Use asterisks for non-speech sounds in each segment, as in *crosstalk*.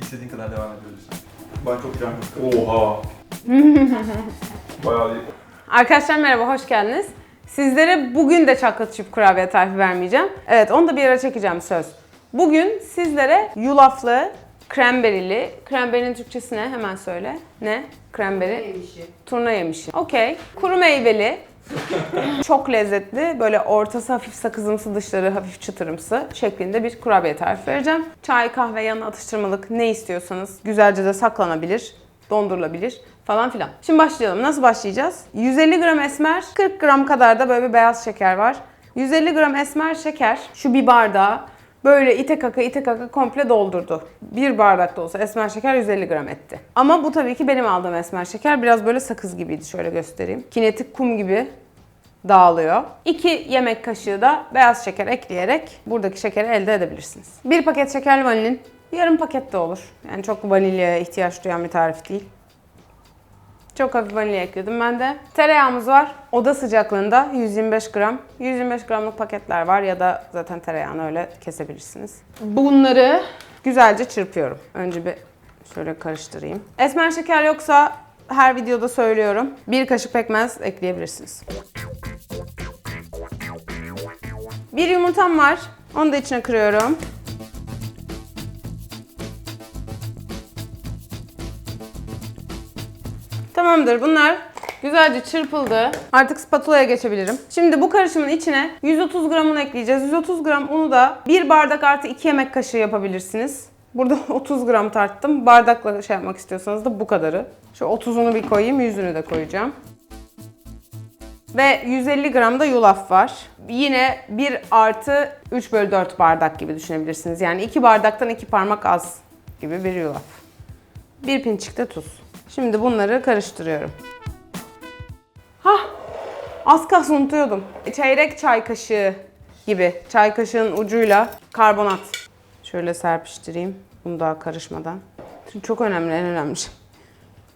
İstediğin kadar devam edebilirsin. Ben çok can Oha. Bayağı iyi. Arkadaşlar merhaba, hoş geldiniz. Sizlere bugün de çaklat çip kurabiye tarifi vermeyeceğim. Evet, onu da bir ara çekeceğim söz. Bugün sizlere yulaflı, kremberili, kremberinin Türkçesi ne? Hemen söyle. Ne? Kremberi. Turna yemişi. Okey. Kuru meyveli. *laughs* Çok lezzetli, böyle ortası hafif sakızımsı, dışları hafif çıtırımsı şeklinde bir kurabiye tarifi vereceğim. Çay, kahve, yanına atıştırmalık ne istiyorsanız güzelce de saklanabilir, dondurulabilir falan filan. Şimdi başlayalım. Nasıl başlayacağız? 150 gram esmer, 40 gram kadar da böyle bir beyaz şeker var. 150 gram esmer şeker şu bir bardağa böyle ite kaka ite kaka komple doldurdu. Bir bardak da olsa esmer şeker 150 gram etti. Ama bu tabii ki benim aldığım esmer şeker biraz böyle sakız gibiydi. Şöyle göstereyim. Kinetik kum gibi dağılıyor. 2 yemek kaşığı da beyaz şeker ekleyerek buradaki şekeri elde edebilirsiniz. Bir paket şekerli vanilin yarım paket de olur. Yani çok vanilyaya ihtiyaç duyan bir tarif değil. Çok hafif vanilya ekledim ben de. Tereyağımız var. Oda sıcaklığında 125 gram. 125 gramlık paketler var ya da zaten tereyağını öyle kesebilirsiniz. Bunları güzelce çırpıyorum. Önce bir şöyle karıştırayım. Esmer şeker yoksa her videoda söylüyorum. Bir kaşık pekmez ekleyebilirsiniz. Bir yumurtam var. Onu da içine kırıyorum. Tamamdır bunlar güzelce çırpıldı. Artık spatulaya geçebilirim. Şimdi bu karışımın içine 130 gram un ekleyeceğiz. 130 gram unu da 1 bardak artı 2 yemek kaşığı yapabilirsiniz. Burada *laughs* 30 gram tarttım. Bardakla şey yapmak istiyorsanız da bu kadarı. Şu 30'unu bir koyayım, 100'ünü de koyacağım. Ve 150 gram da yulaf var. Yine 1 artı 3 bölü 4 bardak gibi düşünebilirsiniz. Yani 2 bardaktan 2 parmak az gibi bir yulaf. Bir pinçik de tuz. Şimdi bunları karıştırıyorum. Hah! Az kalsın unutuyordum. Çeyrek çay kaşığı gibi. Çay kaşığının ucuyla karbonat. Şöyle serpiştireyim. Bunu daha karışmadan. Çünkü çok önemli, en önemli şey.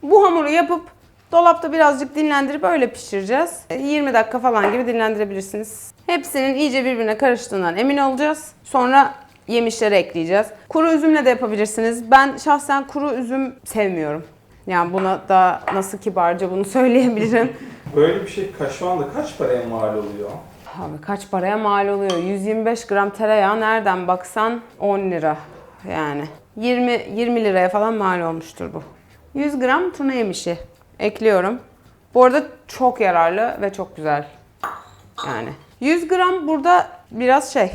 Bu hamuru yapıp dolapta birazcık dinlendirip öyle pişireceğiz. E, 20 dakika falan gibi dinlendirebilirsiniz. Hepsinin iyice birbirine karıştığından emin olacağız. Sonra yemişleri ekleyeceğiz. Kuru üzümle de yapabilirsiniz. Ben şahsen kuru üzüm sevmiyorum. Yani buna da nasıl kibarca bunu *laughs* söyleyebilirim. Böyle bir şey şu anda kaç paraya mal oluyor? Abi kaç paraya mal oluyor? 125 gram tereyağı nereden baksan 10 lira yani. 20 20 liraya falan mal olmuştur bu. 100 gram tuna yemişi ekliyorum. Bu arada çok yararlı ve çok güzel. Yani 100 gram burada biraz şey.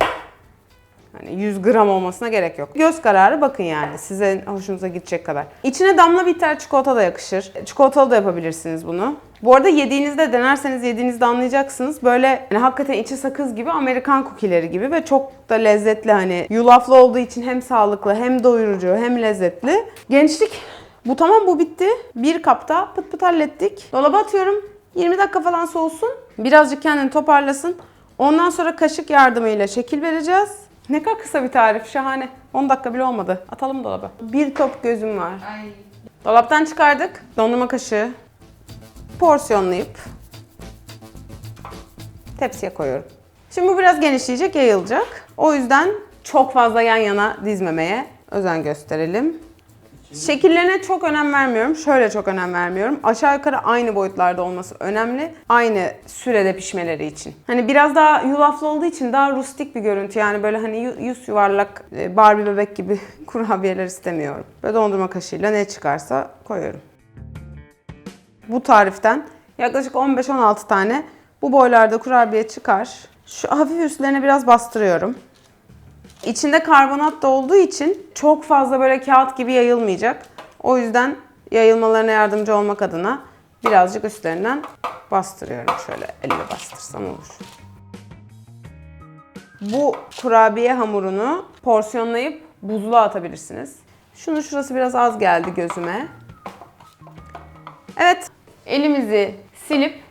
Hani 100 gram olmasına gerek yok. Göz kararı bakın yani size hoşunuza gidecek kadar. İçine damla bitter çikolata da yakışır. Çikolatalı da yapabilirsiniz bunu. Bu arada yediğinizde denerseniz yediğinizde anlayacaksınız. Böyle yani hakikaten içi sakız gibi Amerikan kukileri gibi ve çok da lezzetli hani yulaflı olduğu için hem sağlıklı hem doyurucu hem lezzetli. Gençlik bu tamam bu bitti. Bir kapta pıt pıt hallettik. Dolaba atıyorum. 20 dakika falan soğusun. Birazcık kendini toparlasın. Ondan sonra kaşık yardımıyla şekil vereceğiz. Ne kadar kısa bir tarif. Şahane. 10 dakika bile olmadı. Atalım dolaba. Bir top gözüm var. Dolaptan çıkardık. Dondurma kaşığı. Porsiyonlayıp tepsiye koyuyorum. Şimdi bu biraz genişleyecek, yayılacak. O yüzden çok fazla yan yana dizmemeye özen gösterelim. Şekillerine çok önem vermiyorum. Şöyle çok önem vermiyorum. Aşağı yukarı aynı boyutlarda olması önemli. Aynı sürede pişmeleri için. Hani biraz daha yulaflı olduğu için daha rustik bir görüntü. Yani böyle hani yüz yuvarlak e, Barbie bebek gibi *laughs* kurabiyeler istemiyorum. Böyle dondurma kaşığıyla ne çıkarsa koyuyorum. Bu tariften yaklaşık 15-16 tane bu boylarda kurabiye çıkar. Şu hafif üstlerine biraz bastırıyorum. İçinde karbonat da olduğu için çok fazla böyle kağıt gibi yayılmayacak. O yüzden yayılmalarına yardımcı olmak adına birazcık üstlerinden bastırıyorum. Şöyle elle bastırsam olur. Bu kurabiye hamurunu porsiyonlayıp buzluğa atabilirsiniz. Şunu şurası biraz az geldi gözüme. Evet, elimizi silip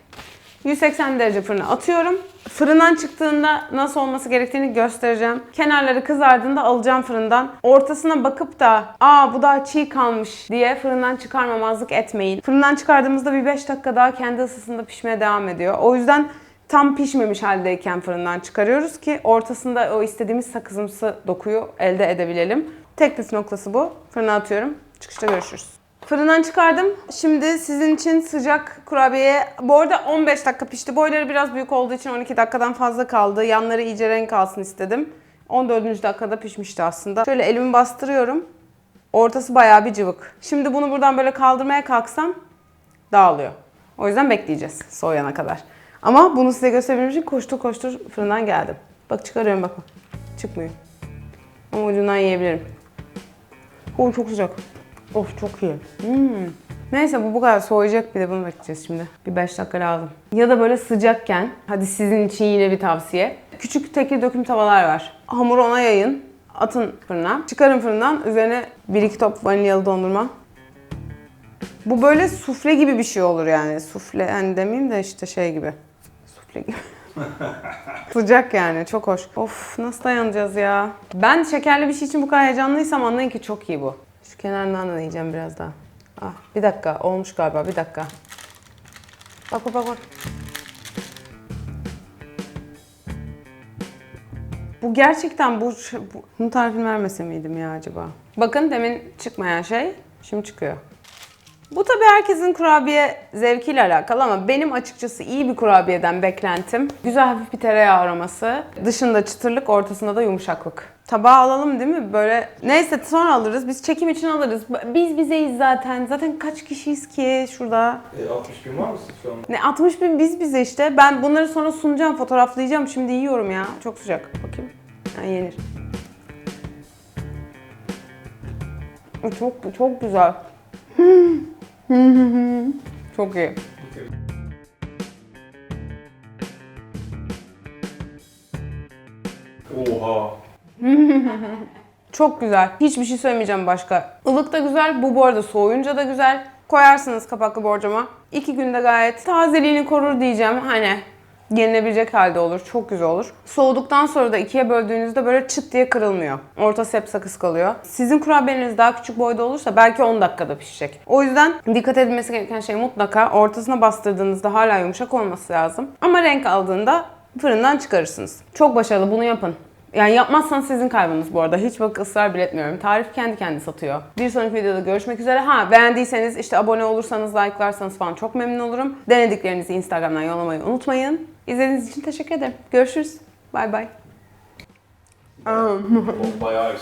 180 derece fırına atıyorum. Fırından çıktığında nasıl olması gerektiğini göstereceğim. Kenarları kızardığında alacağım fırından. Ortasına bakıp da aa bu daha çiğ kalmış diye fırından çıkarmamazlık etmeyin. Fırından çıkardığımızda bir 5 dakika daha kendi ısısında pişmeye devam ediyor. O yüzden tam pişmemiş haldeyken fırından çıkarıyoruz ki ortasında o istediğimiz sakızımsı dokuyu elde edebilelim. Tek püf noktası bu. Fırına atıyorum. Çıkışta görüşürüz. Fırından çıkardım. Şimdi sizin için sıcak kurabiye. Bu arada 15 dakika pişti. Boyları biraz büyük olduğu için 12 dakikadan fazla kaldı. Yanları iyice renk alsın istedim. 14. dakikada pişmişti aslında. Şöyle elimi bastırıyorum. Ortası bayağı bir cıvık. Şimdi bunu buradan böyle kaldırmaya kalksam dağılıyor. O yüzden bekleyeceğiz soğuyana kadar. Ama bunu size gösterebilmek için koştur koştur fırından geldim. Bak çıkarıyorum bak. Çıkmıyor. Ama ucundan yiyebilirim. Oo çok sıcak. Of çok iyi. Hmm. Neyse bu bu kadar soğuyacak bir de bunu bekleyeceğiz şimdi. Bir 5 dakika lazım. Ya da böyle sıcakken, hadi sizin için yine bir tavsiye. Küçük tekir döküm tavalar var. Hamuru ona yayın. Atın fırına. Çıkarın fırından. Üzerine 1-2 top vanilyalı dondurma. Bu böyle sufle gibi bir şey olur yani. Sufle hani demeyeyim de işte şey gibi. Sufle gibi. *laughs* Sıcak yani çok hoş. Of nasıl dayanacağız ya. Ben şekerli bir şey için bu kadar heyecanlıysam anlayın ki çok iyi bu. Şu kenarından da yiyeceğim biraz daha. Ah bir dakika olmuş galiba bir dakika. Bak bak bak bak. Bu gerçekten bu, bu bunun tarifini vermese miydim ya acaba? Bakın demin çıkmayan şey şimdi çıkıyor. Bu tabii herkesin kurabiye zevkiyle alakalı ama benim açıkçası iyi bir kurabiyeden beklentim güzel hafif bir tereyağı aroması, dışında çıtırlık, ortasında da yumuşaklık. Tabağa alalım değil mi? Böyle neyse sonra alırız. Biz çekim için alırız. Biz bizeyiz zaten. Zaten kaç kişiyiz ki şurada? E, 60 bin var mısın şu an? Ne 60 bin biz bize işte. Ben bunları sonra sunacağım, fotoğraflayacağım. Şimdi yiyorum ya. Çok sıcak. Bakayım. Ha, yenir. Çok çok güzel. *laughs* çok iyi. Oha. Çok güzel. Hiçbir şey söylemeyeceğim başka. Ilık da güzel. Bu bu arada soğuyunca da güzel. Koyarsınız kapaklı borcama. İki günde gayet tazeliğini korur diyeceğim. Hani yenilebilecek halde olur. Çok güzel olur. Soğuduktan sonra da ikiye böldüğünüzde böyle çıt diye kırılmıyor. Ortası hep sakız kalıyor. Sizin kurabiyeniz daha küçük boyda olursa belki 10 dakikada pişecek. O yüzden dikkat edilmesi gereken şey mutlaka ortasına bastırdığınızda hala yumuşak olması lazım. Ama renk aldığında fırından çıkarırsınız. Çok başarılı bunu yapın. Yani yapmazsanız sizin kaybınız bu arada. Hiç bak ısrar bile etmiyorum. Tarif kendi kendi satıyor. Bir sonraki videoda görüşmek üzere. Ha beğendiyseniz işte abone olursanız, like'larsanız falan çok memnun olurum. Denediklerinizi Instagram'dan yollamayı unutmayın. İzlediğiniz için teşekkür ederim. Görüşürüz. Bay bay. Bayağı.